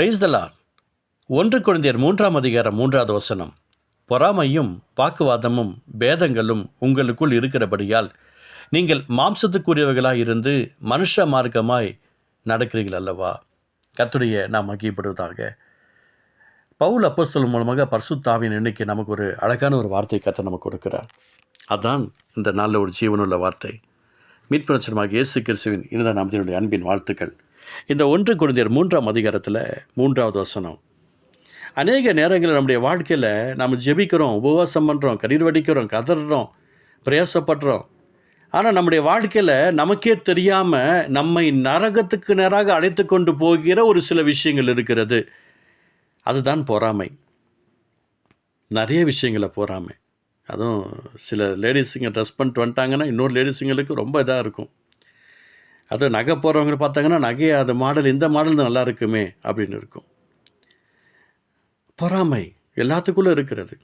பிரைஸ்தலான் ஒன்று குழந்தையர் மூன்றாம் அதிகாரம் மூன்றாவது வசனம். பொறாமையும் வாக்குவாதமும் பேதங்களும் உங்களுக்குள் இருக்கிறபடியால் நீங்கள் மாம்சத்துக்குரியவர்களாக இருந்து மனுஷ மார்க்கமாய் நடக்கிறீர்கள் அல்லவா? கத்துடைய நாம் மகிப்படுவதாக பவுல் அப்போஸ்தல் மூலமாக பர்சுத்தாவின் எண்ணிக்கை நமக்கு ஒரு அழகான ஒரு வார்த்தை கற்று நமக்கு கொடுக்கிறார். அதான் இந்த நாளில் ஒரு ஜீவனுள்ள வார்த்தை. மீட்புணர்ச்சனமாக இயேசு கிறிஸ்துவின் இந்த நாம் அன்பின் வாழ்த்துக்கள். இந்த ஒன்று குழந்தையர் மூன்றாம் அதிகாரத்தில் மூன்றாவது வசனம். அநேக நேரங்களில் நம்முடைய வாழ்க்கையில் நம்ம ஜெபிக்கிறோம் உபவாசம் பண்ணுறோம் கண்ணீர் வடிக்கிறோம் கதறோம் பிரயாசப்படுறோம். ஆனால் நம்முடைய வாழ்க்கையில் நமக்கே தெரியாமல் நம்மை நரகத்துக்கு நேராக அழைத்து கொண்டு போகிற ஒரு சில விஷயங்கள் இருக்கிறது. அதுதான் பொறாமை. நிறைய விஷயங்களை பொறாமை. அதுவும் சில லேடிஸுங்க ட்ரெஸ் பண்ணிட்டு வந்துட்டாங்கன்னா இன்னொரு லேடிஸுங்களுக்கு ரொம்ப இதாக இருக்கும். அதுவும் நகை போகிறவங்க பார்த்தாங்கன்னா நகையை அது மாடல் இந்த மாடல் நல்லா இருக்குமே அப்படின்னு இருக்கும். பொறாமை எல்லாத்துக்குள்ளே இருக்கிறது.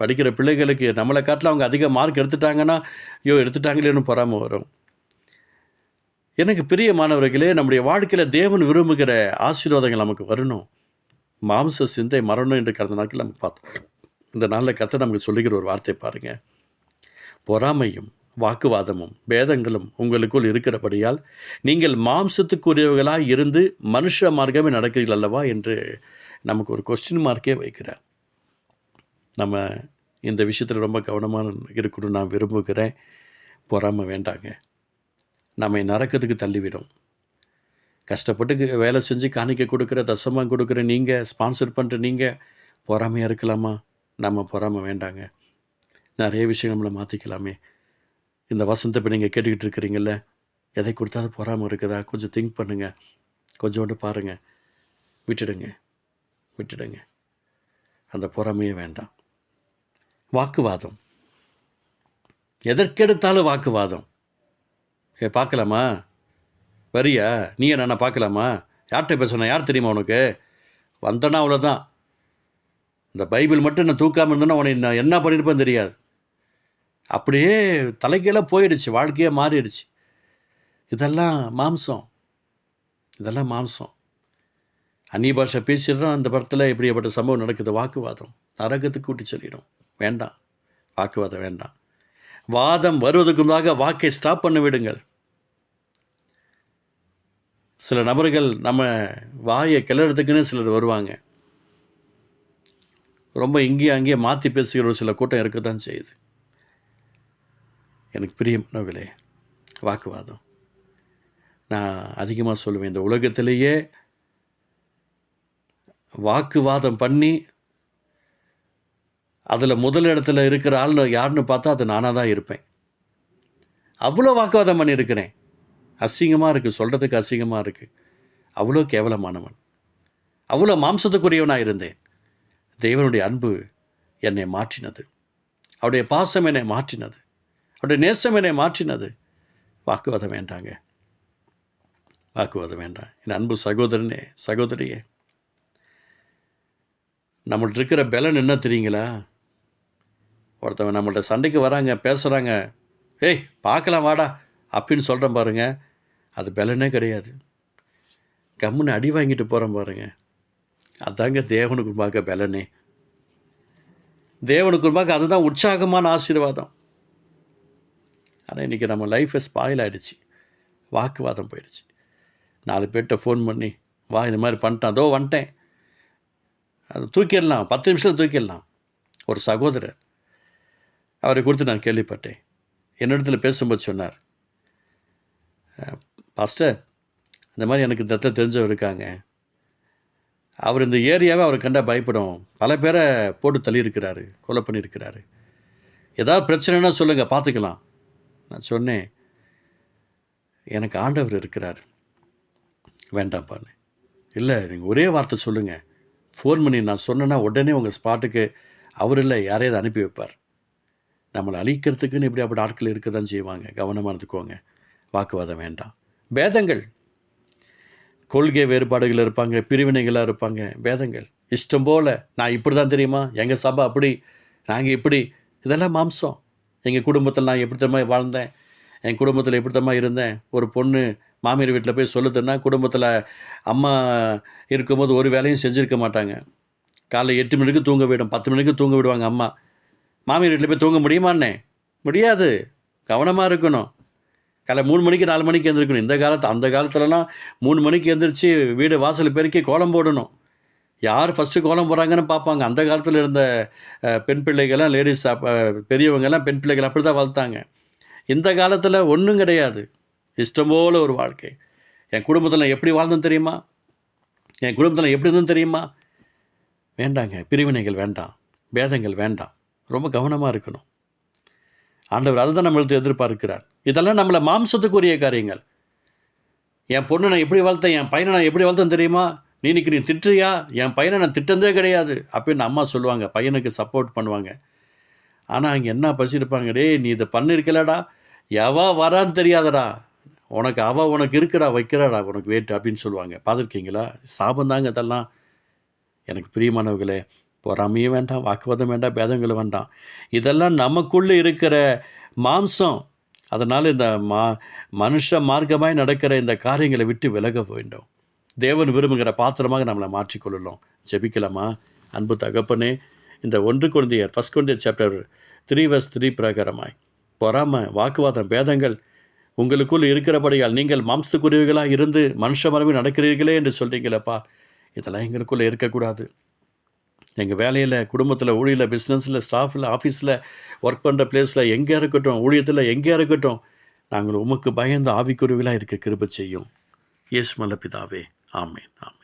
படிக்கிற பிள்ளைகளுக்கு நம்மளை காட்டில் அவங்க அதிக மார்க் எடுத்துட்டாங்கன்னா ஐயோ எடுத்துட்டாங்களேன்னு பொறாமை வரும். எனக்கு பிரிய மாணவர்களே நம்முடைய வாழ்க்கையில் தேவன் விரும்புகிற ஆசீர்வாதங்கள் நமக்கு வரணும். மாம்ச சிந்தை மரணம் என்று கடந்த நாட்கள் நம்ம பார்த்தோம். இந்த நாளில் கத்தை நமக்கு சொல்லுகிற ஒரு வார்த்தை பாருங்கள் பொறாமையும் வாக்குவாதமும் பேதங்களும் உங்களுக்குள் இருக்கிறபடியால் நீங்கள் மாம்சத்துக்குரியவர்களாக இருந்து மனுஷ மார்க்கமே நடக்கிறீர்கள் அல்லவா என்று நமக்கு ஒரு கொஸ்டின் மார்க்கே வைக்கிறார். நம்ம இந்த விஷயத்தில் ரொம்ப கவனமாக இருக்கணும்னு நான் விரும்புகிறேன். பொறாமை வேண்டாங்க. நம்மை நரக்கத்துக்கு தள்ளிவிடும். கஷ்டப்பட்டு வேலை செஞ்சு காணிக்க கொடுக்குற தசமாக கொடுக்குற நீங்கள் ஸ்பான்சர் பண்ணுற நீங்கள் பொறாமையாக இருக்கலாமா? நம்ம பொறாமை வேண்டாங்க. நிறைய விஷயம் நம்மளை மாற்றிக்கலாமே இந்த வசந்த இப்போ நீங்கள் கேட்டுக்கிட்டு இருக்கிறீங்கள எதை கொடுத்தாது பொறாமல் இருக்குதா? கொஞ்சம் திங்க் பண்ணுங்கள் கொஞ்சோண்டு பாருங்கள் விட்டுடுங்க. விட்டுடுங்க. அந்த பொறாமையே வேண்டாம். வாக்குவாதம். எதற்கெடுத்தாலும் வாக்குவாதம். ஏ பார்க்கலாமா? வரியா? நீ என்ன பார்க்கலாமா? யார்கிட்ட பேசணும் யார் தெரியுமா உனக்கு? வந்தனா அவ்வளோதான் இந்த பைபிள் மட்டும் நான் தூக்காமல் இருந்தேன்னா உனக்கு நான் என்ன பண்ணியிருப்பேன் தெரியாது. அப்படியே தலைக்கீழே போயிடுச்சு வாழ்க்கையே மாறிடுச்சு. இதெல்லாம் மாம்சம். இதெல்லாம் மாம்சம். அந்நிய பாஷை பேசிடுறோம் அந்த படத்தில் இப்படிப்பட்ட சம்பவம் நடக்குது. வாக்குவாதம். நரகத்துக்கு கூட்டி சொல்லிடும். வேண்டாம். வாக்குவாதம் வேண்டாம். வாதம் வருவதற்கு முன்பாக வாக்கை ஸ்டாப் பண்ண விடுங்கள். சில நபர்கள் நம்ம வாயை கிளறதுக்குன்னு சிலர் வருவாங்க. ரொம்ப இங்கேயும் அங்கேயே மாற்றி பேசுகிற ஒரு சில கூட்டம் இருக்க தான் செய்யுது. எனக்கு பிரியமானவர்களே வாக்குவாதம். நான் அதிகமாக சொல்லுவேன் இந்த உலகத்திலேயே வாக்குவாதம் பண்ணி அதில் முதல் இடத்துல இருக்கிற ஆள் யாருன்னு பார்த்தா அது நானாக தான் இருப்பேன். அவ்வளோ வாக்குவாதம் பண்ணியிருக்கிறேன். அசிங்கமாக இருக்குது சொல்கிறதுக்கு அசிங்கமாக இருக்குது அவ்வளோ கேவலமானவன். அவ்வளோ மாம்சத்துக்குரியவனாக இருந்தேன். தேவனுடைய அன்பு என்னை மாற்றினது. அவருடைய பாசம் என்னை மாற்றினது. அவருடைய நேசம் என்னை மாற்றினது. வாக்குவாதம் வேண்டாங்க. வாக்குவாதம் வேண்டாம். என் அன்பு சகோதரனே சகோதரியே. நம்மள்ட்ட இருக்கிற பலன் என்ன தெரியுங்களா? ஒருத்தவன் நம்மள்ட்ட சண்டைக்கு வராங்க பேசுகிறாங்க ஏய் பார்க்கலாம் வாடா அப்படின்னு சொல்கிறேன் பாருங்க. அது பலனே கிடையாது. கம்முன்னு அடி வாங்கிட்டு போகிறேன் பாருங்கள் அதாங்க தேவனுக்கு பார்க்க பலனே. தேவனுக்கு பார்க்க அதுதான் உற்சாகமான ஆசீர்வாதம். ஆனால் இன்றைக்கி நம்ம லைஃபை ஸ்பாயில் ஆகிடுச்சு வாக்குவாதம் போயிடுச்சு. நாலு பேர்கிட்ட ஃபோன் பண்ணி வா இந்த மாதிரி பண்ணிட்டான். அதோ வந்துட்டேன். அது தூக்கிடலாம். பத்து நிமிஷத்தில் தூக்கிடலாம். ஒரு சகோதரர் அவரை குறித்து நான் கேள்விப்பட்டேன். என்னிடத்துல பேசும்போது சொன்னார். பாஸ்டர் இந்த மாதிரி எனக்கு இந்த இடத்துல தெரிஞ்சவர் இருக்காங்க. அவர் இந்த ஏரியாவை அவரை கண்டால் பயப்படும். பல பேரை போட்டு தள்ளியிருக்கிறாரு கொலை பண்ணியிருக்கிறாரு. ஏதாவது பிரச்சனைனா சொல்லுங்கள் பார்த்துக்கலாம். நான் சொன்னேன் எனக்கு ஆண்டவர் இருக்கிறார். வேண்டாம்ப்பான்னு இல்லை நீங்கள் ஒரே வார்த்தை சொல்லுங்கள் ஃபோன் பண்ணி நான் சொன்னேன்னா உடனே உங்கள் ஸ்பாட்டுக்கு அவர் இல்லை யாரையாவது அனுப்பி வைப்பார். நம்மளை அழிக்கிறதுக்குன்னு இப்படி அப்படி ஆட்கள் இருக்க தான் செய்வாங்க. கவனமாக இருந்துக்கோங்க. வாக்குவாதம் வேண்டாம். பேதங்கள் கொள்கை வேறுபாடுகள் இருப்பாங்க பிரிவினைகளாக இருப்பாங்க. பேதங்கள் இஷ்டம் போல் நான் இப்படி தான் தெரியுமா? எங்கள் சபை அப்படி நாங்கள் இப்படி இதெல்லாம் மாம்சம். எங்கள் குடும்பத்தில் நான் எப்படித்தமா வாழ்ந்தேன்? என் குடும்பத்தில் எப்படித்தமா இருந்தேன்? ஒரு பொண்ணு மாமியார் வீட்டில் போய் சொல்லுதுன்னா குடும்பத்தில் அம்மா இருக்கும்போது ஒரு வேலையும் செஞ்சுருக்க மாட்டாங்க. காலை எட்டு மணிக்கு தூங்க விடும் பத்து மணிக்கு தூங்க விடுவாங்க அம்மா. மாமியார் வீட்டில் போய் தூங்க முடியுமாண்ணே? முடியாது. கவனமாக இருக்கணும். காலை மூணு மணிக்கு நாலு மணிக்கு எழுந்திருக்கணும் இந்த காலத்து அந்த காலத்துலலாம் மூணு மணிக்கு எழுந்திரிச்சு வீடு வாசல் பெருக்கி கோலம் போடணும். யார் ஃபஸ்ட்டு கோலம் போகிறாங்கன்னு பார்ப்பாங்க. அந்த காலத்தில் இருந்த பெண் பிள்ளைகள்லாம் லேடிஸ் பெரியவங்கெல்லாம் பெண் பிள்ளைகள் அப்படி தான் வளர்த்தாங்க. இந்த காலத்தில் ஒன்றும் கிடையாது. இஷ்டம் போல ஒரு வாழ்க்கை. என் குடும்பத்தில் நான் எப்படி வாழ்ந்தோம் தெரியுமா? என் குடும்பத்தில் எப்படி இருந்தும் தெரியுமா? வேண்டாங்க. பிரிவினைகள் வேண்டாம். பேதங்கள் வேண்டாம். ரொம்ப கவனமாக இருக்கணும். ஆண்டவர் அதை தான் நம்மளுக்கு எதிர்பார்க்கிறார். இதெல்லாம் நம்மளை மாம்சத்துக்குரிய காரியங்கள். என் பொண்ணை நான் எப்படி வளர்த்தேன்? என் பையனை நான் எப்படி வளர்த்தேன் தெரியுமா? நீ இன்னைக்கு நீ திட்டுறியா? என் பையனை நான் திட்டந்தே கிடையாது. அப்படின்னு அம்மா சொல்லுவாங்க. பையனுக்கு சப்போர்ட் பண்ணுவாங்க. ஆனால் அங்கே என்ன பசிருப்பாங்க டேய் நீ இதை பண்ணியிருக்கலடா. எவா வரான்னு தெரியாதடா. உனக்கு அவள் உனக்கு இருக்குடா வைக்கிறாடா உனக்கு வேட்டு அப்படின்னு சொல்லுவாங்க. பார்த்துருக்கீங்களா? சாபந்தாங்க இதெல்லாம் எனக்கு பிரியமானவர்களே பொறாமையும் வேண்டாம் வாக்குவாதம் வேண்டாம் பேதங்களும் வேண்டாம். இதெல்லாம் நமக்குள்ளே இருக்கிற மாம்சம். அதனால் இந்த மா மனுஷ மார்க்கமாய் நடக்கிற இந்த காரியங்களை விட்டு விலக வேண்டும். தேவன் விரும்புகிற பாத்திரமாக நம்மளை மாற்றிக்கொள்ளலாம் ஜெபிக்கலாமா? அன்பு தகப்பனே இந்த ஒன்று குழந்தையர் ஃபஸ்ட் குழந்தையர் சாப்டர் த்ரீ வர்ஸ் த்ரீ பிரகாரமாய் பொறாமை வாக்குவாதம் பேதங்கள் உங்களுக்குள் இருக்கிறபடியால் நீங்கள் மாம்சத்துக்குரியவர்களாக இருந்து மனுஷ மரபில் நடக்கிறீர்களே என்று சொல்கிறீங்களப்பா இதெல்லாம் எங்களுக்குள்ளே இருக்கக்கூடாது. எங்கள் வேலையில் குடும்பத்தில் ஊழியில் பிஸ்னஸில் ஸ்டாஃபில் ஆஃபீஸில் ஒர்க் பண்ணுற பிளேஸில் எங்கே இருக்கட்டும் ஊழியத்தில் எங்கே இருக்கட்டும் நாங்கள் உமக்கு பயந்து ஆவிக்குருவிகளாக இருக்க கிருப செய்யும். இயேசு மலப்பிதாவே Amén. Amén.